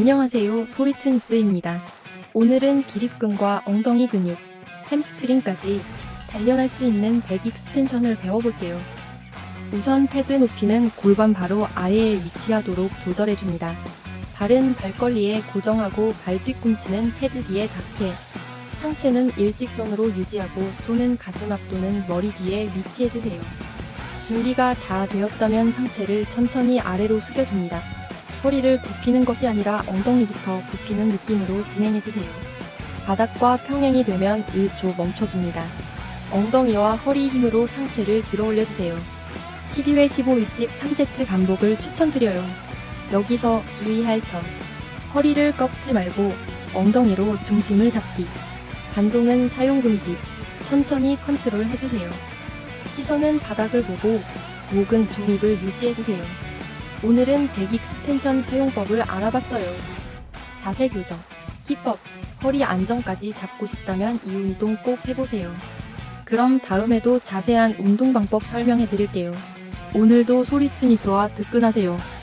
안녕하세요. 소리트니스입니다. 오늘은 기립근과 엉덩이 근육, 햄스트링까지 단련할 수 있는 백 익스텐션을 배워볼게요. 우선 패드 높이는 골반 바로 아래에 위치하도록 조절해줍니다. 발은 발걸리에 고정하고 발 뒤꿈치는 패드 뒤에 닿게 상체는 일직선으로 유지하고 손은 가슴 앞 또는 머리 뒤에 위치해주세요. 준비가 다 되었다면 상체를 천천히 아래로 숙여줍니다. 허리를 굽히는 것이 아니라 엉덩이부터 굽히는 느낌으로 진행해주세요. 바닥과 평행이 되면 1초 멈춰줍니다. 엉덩이와 허리 힘으로 상체를 들어 올려주세요. 12회 15일씩 3세트 반복을 추천드려요. 여기서 주의할 점. 허리를 꺾지 말고 엉덩이로 중심을 잡기. 반동은 사용 금지. 천천히 컨트롤 해주세요. 시선은 바닥을 보고 목은 중립을 유지해주세요. 오늘은 백 익스텐션 사용법을 알아봤어요. 자세 교정, 힙업, 허리 안정까지 잡고 싶다면 이 운동 꼭 해보세요. 그럼 다음에도 자세한 운동 방법 설명해 드릴게요. 오늘도 소리트니스와 득근하세요.